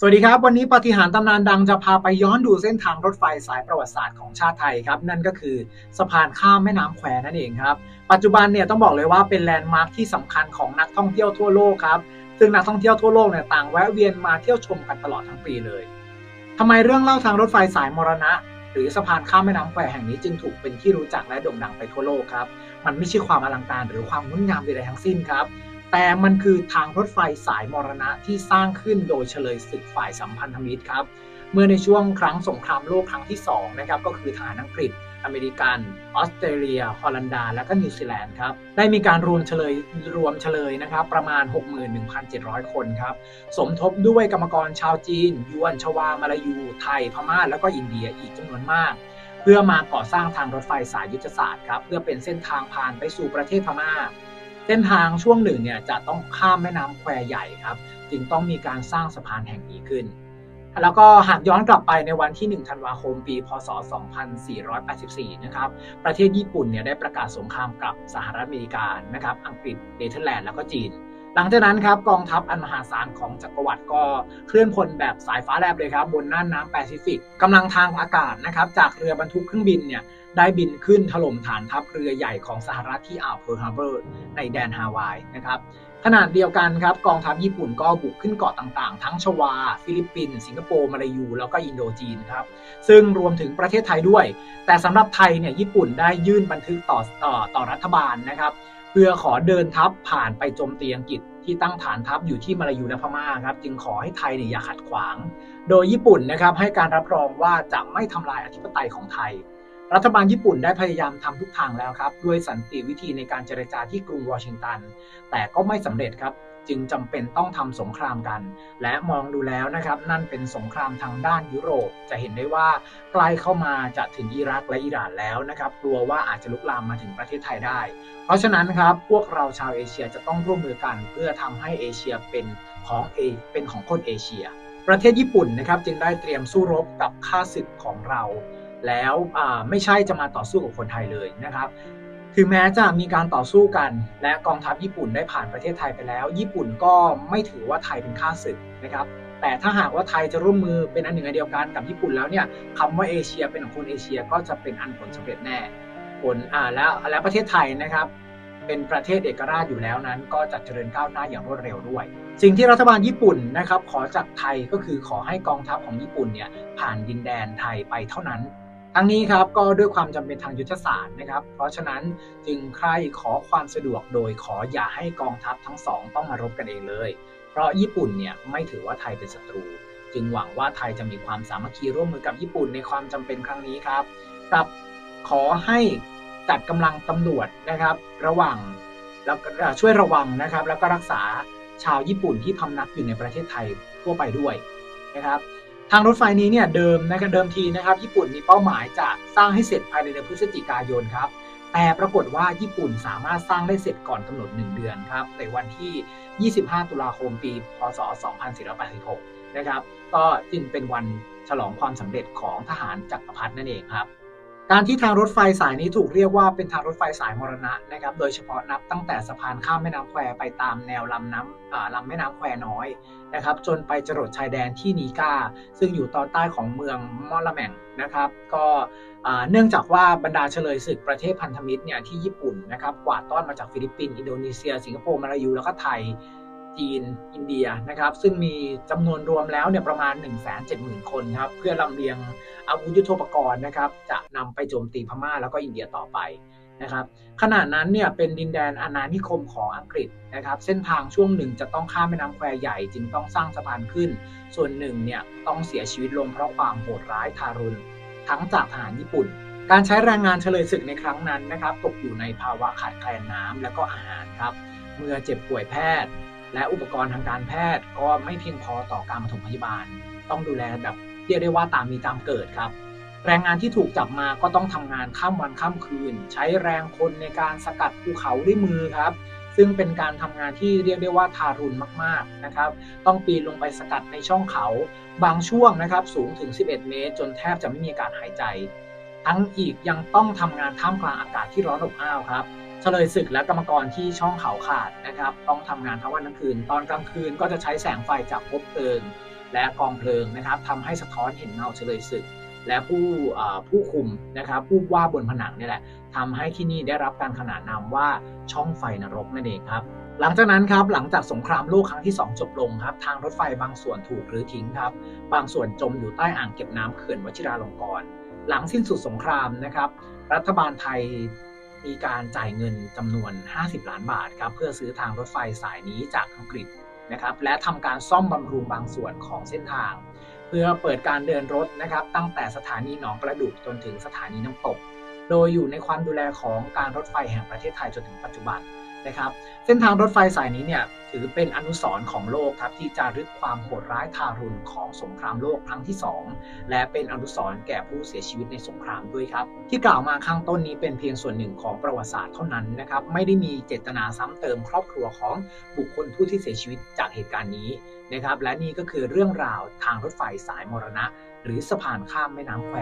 สวัสดีครับ วันนี้ปฏิหารตำนานดังจะพาไปย้อนดูเส้นทางรถไฟสายประวัติศาสตร์ของชาติไทยครับ นั่นก็คือสะพานข้ามแม่น้ำแควนั่นเองครับ ปัจจุบันเนี่ยต้องบอกเลยว่าเป็นแลนด์มาร์คที่สำคัญของนักท่องเที่ยวทั่วโลกครับ ซึ่งนักท่องเที่ยวทั่วโลกเนี่ยต่างแวะเวียนมาเที่ยวชมกันตลอดทั้งปีเลยทำไมเรื่องเล่าทางรถไฟสายมรณะ หรือสะพานข้ามแม่น้ำแควแห่งนี้จึงถูกเป็นที่รู้จักและโด่งดังไปทั่วโลกครับ มันไม่ใช่ความอลังการหรือความงดงามใดๆทั้งสิ้นครับ แต่มันคือทางรถไฟสายมรณะที่สร้างขึ้นโดยเฉลยศึกฝ่ายสัมพันธมิตรครับ เมื่อในช่วงครั้งสงครามโลกครั้งที่2นะครับก็คือทหารอังกฤษ อเมริกันออสเตรเลีย ฮอลันดา และก็นิวซีแลนด์ครับได้มีการรวมเฉลยรวมเฉลยนะครับประมาณ 61,700 คนครับสมทบด้วยกรรมกรชาวจีน ยวนชวามาลายู ไทย พม่า แล้วก็อินเดียอีกจำนวนมากเพื่อมาก่อสร้างทางรถไฟสายยุทธศาสตร์ครับเพื่อเป็นเส้นทางผ่านไปสู่ประเทศพม่า เส้นทางช่วงหนึ่งเนี่ยจะต้องข้ามแม่น้ำแควใหญ่ครับ จึงต้องมีการสร้างสะพานแห่งนี้ขึ้น แล้วก็หากย้อนกลับไปในวันที่ 1 ธันวาคม ปี พศ 2484 นะครับ ประเทศญี่ปุ่นเนี่ยได้ประกาศสงครามกับสหรัฐอเมริกานะครับ อังกฤษเนเธอร์แลนด์แล้วก็จีน หลังจากนั้นครับกองทัพอันมหาศาลของจักรวรรดิก็เคลื่อนพลแบบสายฟ้าแลบเลยครับบนน่านน้ำแปซิฟิกกำลังทางอากาศนะครับจากเรือบรรทุกเครื่องบินเนี่ยได้บินขึ้นถล่มฐานทัพเรือใหญ่ของสหรัฐที่อ่าวเพิร์ลฮาร์เบอร์ในแดนฮาวายนะครับขณะเดียวกันครับกองทัพญี่ปุ่นก็บุกขึ้นเกาะต่างๆ ทั้งชวา ฟิลิปปินส์สิงคโปร์มาลายู แล้วก็อินโดจีนครับซึ่งรวมถึงประเทศไทยด้วย แต่สำหรับไทยเนี่ยญี่ปุ่นได้ยื่นบันทึกต่อต่อต่อรัฐบาลนะครับ เพื่อขอเดินทัพผ่านไปโจมตีอังกฤษที่ตั้งฐานทัพอยู่ที่มาลายูและพม่าครับจึงขอให้ไทยเนี่ยอย่าขัดขวาง โดยญี่ปุ่นนะครับให้การรับรองว่าจะไม่ทำลายอธิปไตยของไทย รัฐบาลญี่ปุ่นได้พยายามทำทุกทางแล้วครับ ด้วยสันติวิธีในการเจรจาที่กรุงวอชิงตัน แต่ก็ไม่สำเร็จครับ จึงจำเป็นต้องทำสงครามกัน และมองดูแล้วนะครับ นั่นเป็นสงครามทางด้านยุโรป จะเห็นได้ว่าใกล้เข้ามาจะถึงอิรักและอิหร่านแล้วนะครับ กลัวว่าอาจจะลุกลามมาถึงประเทศไทยได้ เพราะฉะนั้นครับ พวกเราชาวเอเชียจะต้องร่วมมือกันเพื่อทำให้เอเชียเป็นของเอเป็นของคนเอเชีย ประเทศญี่ปุ่นนะครับจึงได้เตรียมสู้รบกับข้าศึกของเรา แล้วไม่ใช่จะมาต่อสู้กับคนไทยเลยนะครับถึงแม้จะมีการต่อสู้กัน และกองทัพญี่ปุ่นได้ผ่านประเทศไทยไปแล้ว ญี่ปุ่นก็ไม่ถือว่าไทยเป็นข้าศึกนะครับแต่ถ้าหากว่าไทยจะร่วมมือเป็นอันหนึ่งอันเดียวกันกับญี่ปุ่นแล้วเนี่ยคำว่าเอเชียเป็นของคนเอเชียก็จะเป็นอันผลสำเร็จแน่ผลอ่าแล้วแล้วประเทศไทยนะครับ เป็นประเทศเอกราชอยู่แล้วนั้น ก็จะเจริญก้าวหน้าอย่างรวดเร็วด้วย สิ่งที่รัฐบาลญี่ปุ่นนะครับ ขอจากไทยก็คือขอให้กองทัพของญี่ปุ่นเนี่ยผ่านดินแดนไทยไปเท่านั้น ทั้งนี้ครับก็ด้วยความจำเป็นทางยุทธศาสตร์นะครับ เพราะฉะนั้นจึงใครขอความสะดวกโดยขออย่าให้กองทัพทั้งสองต้องมารบกันเองเลย เพราะญี่ปุ่นเนี่ยไม่ถือว่าไทยเป็นศัตรู จึงหวังว่าไทยจะมีความสามัคคีร่วมมือกับญี่ปุ่นในความจำเป็นครั้งนี้ครับกับขอให้จัดกำลังตำรวจนะครับ ระว่างแล้วช่วยระวังนะครับ แล้วก็รักษาชาวญี่ปุ่นที่พำนักอยู่ในประเทศไทยทั่วไปด้วยนะครับ ทางรถไฟนี้เนี่ยเดิมนะครับเดิมทีนะครับญี่ปุ่นมีเป้าหมายจะสร้างให้เสร็จภายในเดือนพฤศจิกายนครับแต่ปรากฏว่าญี่ปุ่นสามารถสร้างได้เสร็จก่อนกำหนด 1 เดือนครับในวันที่ 25 ตุลาคมปี พศ 2486 นะครับ ก็จึงเป็นวันฉลองความสำเร็จของทหารจักรพรรดินั่นเองครับ การที่ทางรถไฟสายนี้ถูกเรียกว่าเป็นทางรถไฟสายมรณะนะครับ โดยเฉพาะนับตั้งแต่สะพานข้ามแม่น้ำแควไปตามแนวลำน้ำลำแม่น้ำแควน้อยนะครับ จนไปจรดชายแดนที่นีกาซึ่งอยู่ตอนใต้ของเมืองมอลลาแมงนะครับ ก็เนื่องจากว่าบรรดาเฉลยศึกประเทศพันธมิตรเนี่ยที่ญี่ปุ่นนะครับกวาดต้อนมาจากฟิลิปปินส์อินโดนีเซีย สิงคโปร์มาลายูแล้วก็ไทย จีน อินเดียนะครับ ซึ่งมีจำนวนรวมแล้วเนี่ยประมาณ 1 7 0 0 0 0 คนครับ เพื่อลำเลียงอาวุธยุทโธปกรณ์นะครับ จะนำไปโจมตีพม่าแล้วก็อินเดียต่อไปนะครับขณะนั้นเนี่ยเป็นดินแดนอาณานิคมของอังกฤษนะครับ เส้นทางช่วงหนึ่งจะต้องข้ามแม่น้ำแควใหญ่จึงต้องสร้างสะพานขึ้น ส่วนหนึ่งเนี่ยต้องเสียชีวิตลงเพราะความโหดร้ายทารุณทั้งจากทหารญี่ปุ่น การใช้แรงงานเฉลยศึกในครั้งนั้นนะครับ ตกอยู่ในภาวะขาดแคลนน้ำและก็อาหารครับ เมื่อเจ็บป่วยแพทย์ และอุปกรณ์ทางการแพทย์ก็ไม่เพียงพอต่อการปฐมพยาบาล ต้องดูแลแบบเรียกได้ว่าตามมีตามเกิดครับ แรงงานที่ถูกจับมาก็ต้องทำงานข้ามวันข้ามคืน ใช้แรงคนในการสกัดภูเขาด้วยมือครับซึ่งเป็นการทำงานที่เรียกได้ว่าทารุณมากๆนะครับ ต้องปีนลงไปสกัดในช่องเขา บางช่วงนะครับสูงถึง 11 เมตร จนแทบจะไม่มีอากาศหายใจ ทั้งอีกยังต้องทำงานท่ามกลางอากาศที่ร้อนอบอ้าวครับ ฉลยศึกและกรรมกรที่ช่องเขาขาดนะครับ ต้องทำงานทั้งวันทั้งคืน ตอนกลางคืนก็จะใช้แสงไฟจากพบเพลิง และกองเพลิงนะครับทำให้สะท้อนเห็นเงาเฉลยศึก และผู้ผู้คุมนะครับผู้ว่าบนผนังนี่แหละทำให้ที่นี่ได้รับการขนานนามว่าช่องไฟนรกนั่นเองครับ หลังจากนั้นครับหลังจากสงครามโลกครั้งที่ 2 จบลงครับ ทางรถไฟบางส่วนถูกรื้อทิ้งครับ บางส่วนจมอยู่ใต้อ่างเก็บน้ำเขื่อนวชิราลงกรณ์หลังสิ้นสุดสงครามนะครับรัฐบาลไทย มีการจ่ายเงินจำนวน 50 ล้านบาทครับเพื่อซื้อทางรถไฟสายนี้จากอังกฤษนะครับและทำการซ่อมบำรุงบางส่วนของเส้นทาง เพื่อเปิดการเดินรถนะครับตั้งแต่สถานีหนองประดุกจนถึงสถานีน้ำตก โดยอยู่ในความดูแลของการรถไฟแห่งประเทศไทยจนถึงปัจจุบัน นะครับ เส้นทางรถไฟสายนี้เนี่ยถือเป็นอนุสรณ์ของโลกครับที่จารึกความโหดร้ายทารุณของสงครามโลกครั้งที่ 2 และเป็นอนุสรณ์แก่ผู้เสียชีวิตในสงครามด้วยครับ ที่กล่าวมาข้างต้นนี้เป็นเพียงส่วนหนึ่งของประวัติศาสตร์เท่านั้นนะครับไม่ได้มีเจตนาซ้ำเติมครอบครัวของบุคคลผู้ที่เสียชีวิตจากเหตุการณ์นี้นะครับและนี่ก็คือเรื่องราวทางรถไฟสายมรณะ หรือสะพานข้ามแม่น้ำแคว